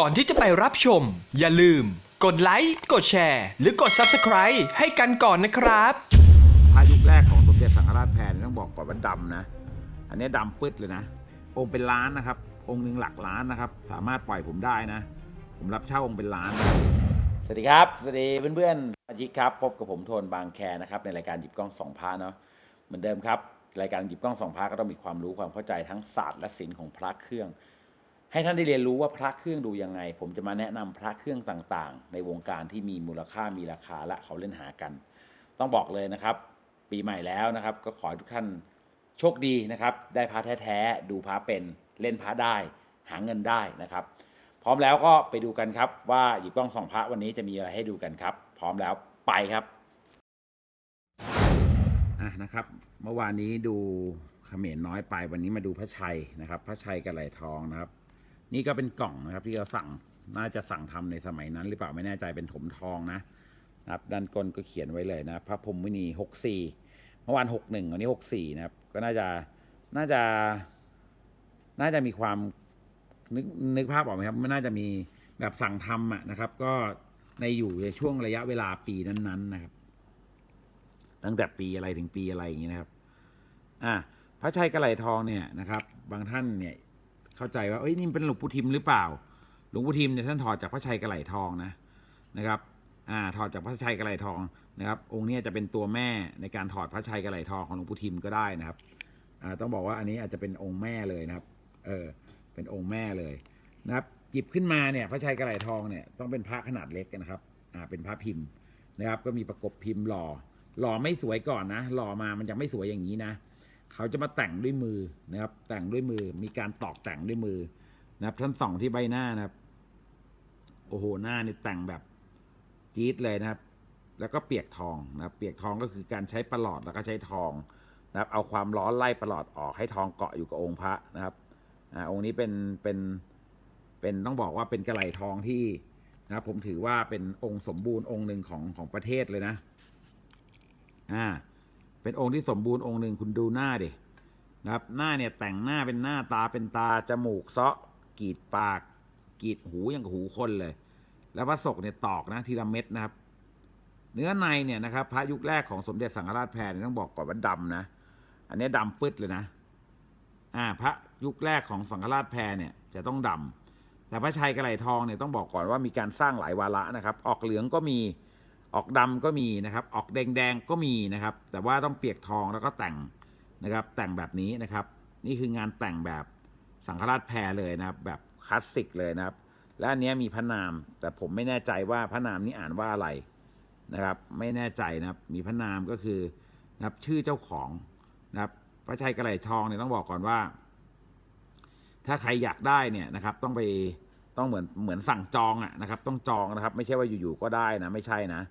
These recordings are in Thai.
ก่อนที่จะไปรับชม อย่าลืม กดไลค์ กดแชร์ หรือกด Subscribe ให้กันก่อนนะครับ พระยุคแรกของสมเด็จสังฆราชแพรเนี่ยต้องบอกก่อนว่าดำนะ อันนี้ดำปึ๊ดเลยนะ องค์เป็นล้านนะครับ องค์หนึ่งหลักล้านนะครับ สามารถปล่อยผมได้นะ ผมรับเช่าองค์เป็นล้านนะสวัสดีครับ สวัสดีเพื่อนๆสมาชิกครับ พบกับผมโทนบางแคนะครับในรายการหยิบกล้องสองพระเนาะ เหมือนเดิมครับ รายการหยิบกล้องสองพระก็ต้องมีความรู้ความเข้าใจทั้งศาสตร์และศิลป์ของพระเครื่อง ให้ท่านได้เรียนรู้ว่าพระเครื่องดูยังไง ผมจะมาแนะนำพระเครื่องต่างๆ ในวงการที่มีมูลค่ามีราคาและเขาเล่นหากัน ต้องบอกเลยนะครับ ปีใหม่แล้วนะครับ ก็ขอให้ทุกท่านโชคดีนะครับ ได้พระแท้ๆดูพระเป็นเล่นพระได้ หาเงินได้นะครับ พร้อมแล้วก็ไปดูกันครับ ว่าหยิบกล้องสองพระวันนี้จะมีอะไรให้ดูกันครับ พร้อมแล้วไปครับอะนะครับ เมื่อวานนี้ดูเขมรน้อยไปวันนี้มาดูพระชัยนะครับ พระชัยกระไหลทองนะครับ นี่ก็เป็นกล่องนะครับที่เราสั่งน่าจะสั่งทำในสมัยนั้น หรือเปล่าไม่แน่ใจเป็นถมทองนะนะครับด้านก้นก็เขียนไว้เลยนะพระพรหมมุนีหกสี่เมื่อวานหกหนึ่งวันนี้หกสี่นะครับ ก็น่าจะน่าจะน่าจะมีความนึกนึกภาพออกไหมครับมันน่าจะมีแบบสั่งทำอะนะครับ ก็ในอยู่ในช่วงระยะเวลาปีนั้นๆนะครับ ตั้งแต่ปีอะไรถึงปีอะไรอย่างนี้นะครับ อะพระชัยกระไหลทองเนี่ยนะครับ บางท่านเนี่ย เข้าใจว่าเอ้ยนี่เป็นหลวงปู่ทิมหรือเปล่า หลวงปู่ทิมเนี่ยท่านถอดจากพระชัยกระไหลทองนะนะครับอ่าถอดจากพระชัยกระไหลทองนะครับ องค์นี้จะเป็นตัวแม่ในการถอดพระชัยกระไหลทองของหลวงปู่ทิมก็ได้นะครับอ่าต้องบอกว่าอันนี้อาจจะเป็นองค์แม่เลยนะครับเออเป็นองค์แม่เลยนะครับหยิบขึ้นมาเนี่ยพระชัยกระไหลทองเนี่ยต้องเป็นพระขนาดเล็กนะครับอ่าเป็นพระพิมพ์นะครับ ก็มีประกบพิมพ์หล่อหล่อไม่สวยก่อนนะ หล่อมามันยังไม่สวยอย่างนี้นะ เขาจะมาแต่งด้วยมือนะครับ แต่งด้วยมือ มีการตอกแต่งด้วยมือนะครับท่านส่องที่ใบหน้านะครับ โอ้โหหน้านี่แต่งแบบจี๊ดเลยนะครับ แล้วก็เปียกทองนะครับ เปียกทองก็คือการใช้ประหลอดแล้วก็ใช้ทองนะครับ เอาความร้อนไล่ประหลอดออกให้ทองเกาะอยู่กับองค์พระนะครับอ่าองค์นี้เป็นเป็นเป็นต้องบอกว่าเป็นกระไหลทองที่นะครับ ผมถือว่าเป็นองค์สมบูรณ์องค์หนึ่งของของประเทศเลยนะ อ่า เป็นองค์ที่สมบูรณ์องค์หนึ่งคุณดูหน้าดินะครับ หน้าเนี่ยแต่งหน้าเป็นหน้าตาเป็นตาจมูกเซาะกรีดปากกรีดหูอย่างหูคนเลย แล้วพระศกเนี่ยตอกนะทีละเม็ดนะครับ เนื้อในเนี่ยนะครับ พระยุคแรกของสมเด็จสังฆราชแพรเนี่ยต้องบอกก่อนว่าดำนะ อันนี้ดำปึ๊ดเลยนะ อ่า พระยุคแรกของสังฆราชแพรเนี่ย จะต้องดำแต่พระชัยกระไหลทองเนี่ยต้องบอกก่อนว่ามีการสร้างหลายวาระนะครับ ออกเหลืองก็มี ออกดำก็มีนะครับ ออกแดงๆก็มีนะครับ แต่ว่าต้องเปียกทองแล้วก็แต่งนะครับ แต่งแบบนี้นะครับ นี่คืองานแต่งแบบสังฆราชแพรเลยนะครับ แบบคลาสสิกเลยนะครับ และอันนี้มีพระนาม แต่ผมไม่แน่ใจว่าพระนามนี้อ่านว่าอะไรนะครับ ไม่แน่ใจนะครับ มีพระนามก็คือนะครับชื่อเจ้าของนะครับ พระชัยกระไหลทองเนี่ยต้องบอกก่อนว่า ถ้าใครอยากได้เนี่ยนะครับ ต้องไปต้องเหมือนเหมือนสั่งจองอะนะครับ ต้องจองนะครับ ไม่ใช่ว่าอยู่ๆก็ได้นะ ไม่ใช่นะ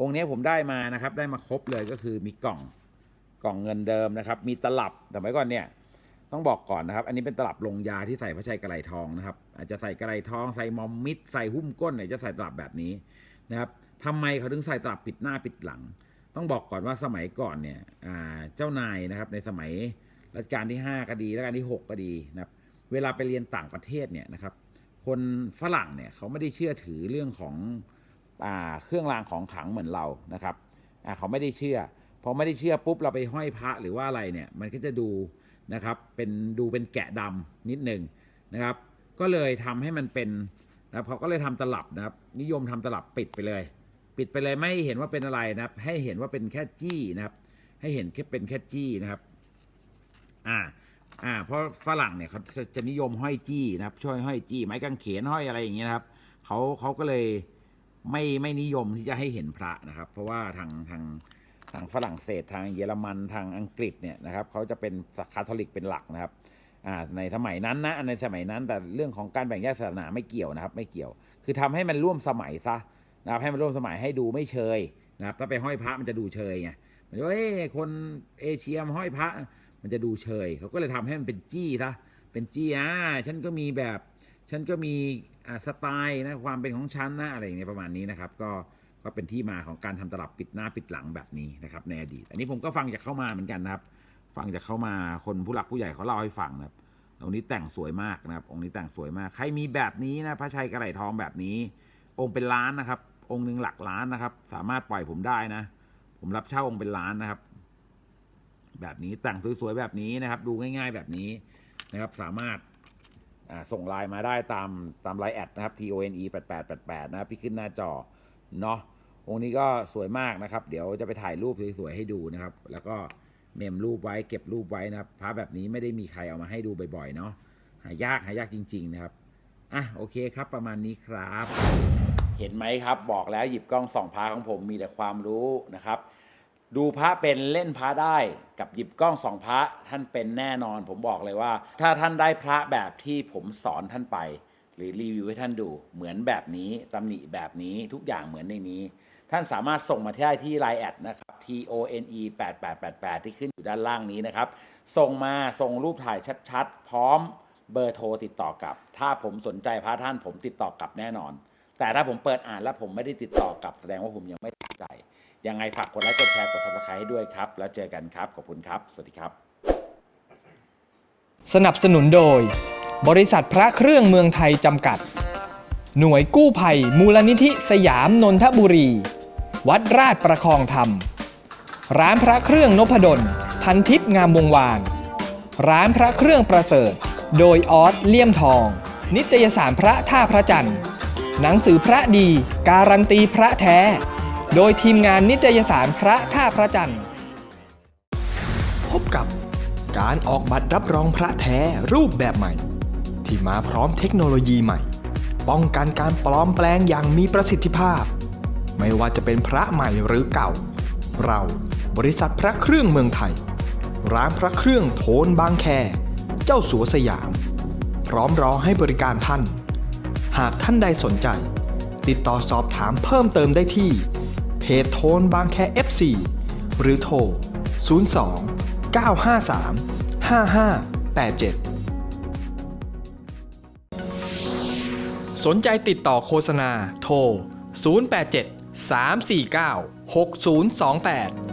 องค์นี้ผมได้มานะครับ ได้มาครบเลยก็คือมีกล่องกล่องเงินเดิมนะครับ มีตลับแต่ไว้ก่อนเนี่ยต้องบอกก่อนนะครับ อันนี้เป็นตลับลงยาที่ใส่พระชัยกระไหลทองนะครับ อาจจะใส่กระไหลทองใส่มอมมิดใส่หุ้มก้นเนี่ยจะใส่ตลับแบบนี้นะครับทำไมเขาถึงใส่ตลับปิดหน้าปิดหลัง ต้องบอกก่อนว่าสมัยก่อนเนี่ยเจ้านายนะครับในสมัยรัชกาลที่ 5 ก็ดีรัชกาลที่ 6 ก็ดีนะครับ เวลาไปเรียนต่างประเทศเนี่ยนะครับ คนฝรั่งเนี่ยเขาไม่ได้เชื่อถือเรื่องของ เครื่องรางของขลังเหมือนเรานะครับเขาไม่ได้เชื่อพอไม่ได้เชื่อปุ๊บเราไปห้อยพระหรือว่าอะไรเนี่ยมันก็จะดูนะครับเป็นดูเป็นแกะดำนิดหนึ่งนะครับ ก็เลยทำให้มันเป็นนะเขาก็เลยทำตลับนะครับ นิยมทำตลับปิดไปเลย ปิดไปเลยไม่เห็นว่าเป็นอะไรนะครับ ให้เห็นว่าเป็นแค่จี้นะครับ ให้เห็นแค่เป็นแค่จี้นะครับอ่าอ่าเพราะฝรั่งเนี่ยเขาจะจะนิยมห้อยจี้นะครับ ช่วยห้อยจี้ไม้กางเขนห้อยอะไรอย่างเงี้ยนะครับเขาเขาก็เลย ไม่ไม่นิยมที่จะให้เห็นพระนะครับ เพราะว่าทางทางทางฝรั่งเศสทางเยอรมันทางอังกฤษเนี่ยนะครับเขาจะเป็นคาทอลิกเป็นหลักนะครับในสมัยนั้นนะในสมัยนั้นแต่เรื่องของการแบ่งแยกศาสนาไม่เกี่ยวนะครับ ไม่เกี่ยว คือทำให้มันร่วมสมัยซะนะครับให้มันร่วมสมัยให้ดูไม่เชยนะครับถ้าไปห้อยพระมันจะดูเชยไงมันจะว่าเอ้คนเอเชียมห้อยพระมันจะดูเชยเขาก็เลยทำให้มันเป็นจี้ซะเป็นจี้อ่าฉันก็มีแบบฉันก็มี สไตล์นะความเป็นของฉันนะอะไรอย่างเงี้ยประมาณนี้นะครับ ก็ก็เป็นที่มาของการทำตลับปิดหน้าปิดหลังแบบนี้นะครับในอดีต อันนี้ผมก็ฟังจากเข้ามาเหมือนกันนะครับ ฟังจากเข้ามาคนผู้หลักผู้ใหญ่เขาเล่าให้ฟังนะครับองค์นี้แต่งสวยมากนะครับ องค์นี้แต่งสวยมาก ใครมีแบบนี้นะพระชัยกระไหลทองแบบนี้ องค์เป็นล้านนะครับ องค์หนึ่งหลักล้านนะครับ สามารถปล่อยผมได้นะ ผมรับเช่าองค์เป็นล้านนะครับ แบบนี้แต่งสวยๆแบบนี้นะครับ ดูง่าย ๆ แบบนี้นะครับ สามารถ ส่งไลน์มาได้ตามตามไลน์แอดนะครับ T O N E 8 8 8 8นะครับที่ขึ้นหน้าจอเนาะองค์นี้ก็สวยมากนะครับ เดี๋ยวจะไปถ่ายรูปสวยๆให้ดูนะครับ แล้วก็เมมรูปไว้เก็บรูปไว้นะครับพระแบบนี้ไม่ได้มีใครเอามาให้ดูบ่อยๆเนาะหายากหายากจริง ๆ นะครับอะโอเคครับประมาณนี้ครับ เห็นไหมครับ บอกแล้วหยิบกล้องส่องพระของผมมีแต่ความรู้นะครับ ดูพระเป็นเล่นพระได้กับหยิบกล้องสองพระท่านเป็นแน่นอน ผมบอกเลยว่า ถ้าท่านได้พระแบบที่ผมสอนท่านไป หรือรีวิวให้ท่านดูเหมือนแบบนี้ตำหนิแบบนี้ทุกอย่างเหมือนในนี้ ท่านสามารถส่งมาได้ที่ Line แอดนะครับ T O N E 8888ที่ขึ้นอยู่ด้านล่างนี้นะครับ ส่งมาส่งรูปถ่ายชัดๆ พร้อมเบอร์โทรติดต่อกลับ ถ้าผมสนใจพระท่านผมติดต่อกลับแน่นอน แต่ถ้าผมเปิดอ่านแล้วผมไม่ได้ติดต่อกลับแสดงว่าผมยังไม่สนใจ ยังไงฝากกดไลค์กดแชร์กด subscribe ให้ด้วยครับ แล้วเจอกันครับ ขอบคุณครับ สวัสดีครับ สนับสนุนโดย บริษัทพระเครื่องเมืองไทยจำกัด หน่วยกู้ภัย มูลนิธิสยามนนทบุรี วัดราชประคองธรรม ร้านพระเครื่องนพดลพันทิพย์งามวงวาน ร้านพระเครื่องประเสริฐ โดยออสเลี่ยมทอง นิตยสารพระท่าพระจันทร์ หนังสือพระดี การันตีพระแท้ โดยทีมงานนิตยสารพระท่าพระจันทร์ พบกับการออกบัตรรับรองพระแท้รูปแบบใหม่ ที่มาพร้อมเทคโนโลยีใหม่ ป้องกันการปลอมแปลงอย่างมีประสิทธิภาพ ไม่ว่าจะเป็นพระใหม่หรือเก่า เราบริษัทพระเครื่องเมืองไทย ร้านพระเครื่องโทนบางแค เจ้าสัวสยาม พร้อมรอให้บริการท่าน หากท่านใดสนใจ ติดต่อสอบถามเพิ่มเติมได้ที่ เพจโทนบางแค FC หรือโทร 02 953 5587 สนใจติดต่อโฆษณาโทร 087 349 6028